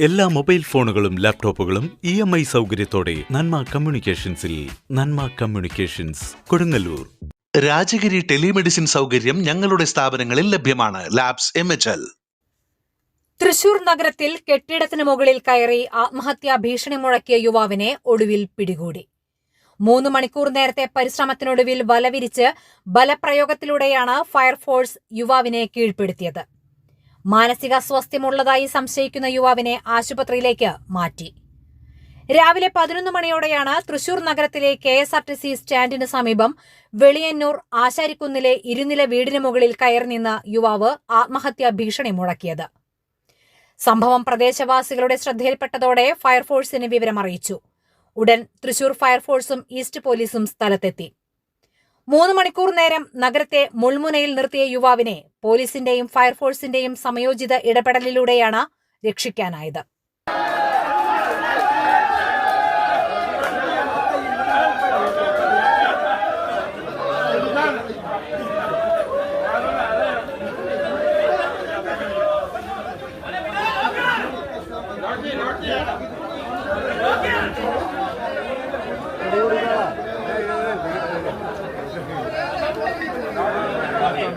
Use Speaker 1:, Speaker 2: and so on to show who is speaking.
Speaker 1: എല്ലാ മൊബൈൽ ഫോണുകളും ലാപ്ടോപ്പുകളും ഇ എം ഐ സൗകര്യത്തോടെ നന്മ കമ്മ്യൂണിക്കേഷൻസിൽ നന്മ കമ്മ്യൂണിക്കേഷൻസ് കൊടുങ്ങല്ലൂർ.
Speaker 2: രാജഗിരി ടെലിമെഡിസിൻ സൗകര്യം ഞങ്ങളുടെ സ്ഥാപനങ്ങളിൽ ലഭ്യമാണ്. Labs M H L.
Speaker 3: Thrissur നഗരത്തിൽ കെട്ടിടത്തിന് മുകളിൽ കയറി ആത്മഹത്യാ ഭീഷണി മുഴക്കിയ യുവാവിനെ ഒടുവിൽ പിടികൂടി. മൂന്ന് മണിക്കൂർ നേരത്തെ പരിശ്രമത്തിനൊടുവിൽ വലവിരിച്ച് ബലപ്രയോഗത്തിലൂടെയാണ് ഫയർഫോഴ്സ് യുവാവിനെ കീഴ്പ്പെടുത്തിയത്. മാനസികാസ്വാസ്ഥ്യമുള്ളതായി സംശയിക്കുന്ന യുവാവിനെ ആശുപത്രിയിലേക്ക് മാറ്റി. രാവിലെ പതിനൊന്ന് മണിയോടെയാണ് തൃശൂർ നഗരത്തിലെ K S R T C സ്റ്റാൻഡിന് സമീപം വെളിയന്നൂർ ആശാരിക്കുന്നിലെ ഇരുനില വീടിന് മുകളിൽ കയറി നിന്ന് യുവാവ് ആത്മഹത്യാ ഭീഷണി മുഴക്കിയത്. സംഭവം പ്രദേശവാസികളുടെ ശ്രദ്ധയിൽപ്പെട്ടതോടെ ഫയർഫോഴ്സിന് വിവരമറിയിച്ചു. ഉടൻ തൃശൂർ ഫയർഫോഴ്സും ഈസ്റ്റ് പോലീസും സ്ഥലത്തെത്തി. മൂന്ന് മണിക്കൂർ നേരം നഗരത്തെ മുൾമുനയിൽ നിർത്തിയ യുവാവിനെ പോലീസിന്റെയും ഫയർഫോഴ്സിന്റെയും സമയോചിത ഇടപെടലിലൂടെയാണ് രക്ഷിക്കാനായത്.
Speaker 4: ഉദ്യോഗസ്ഥൻ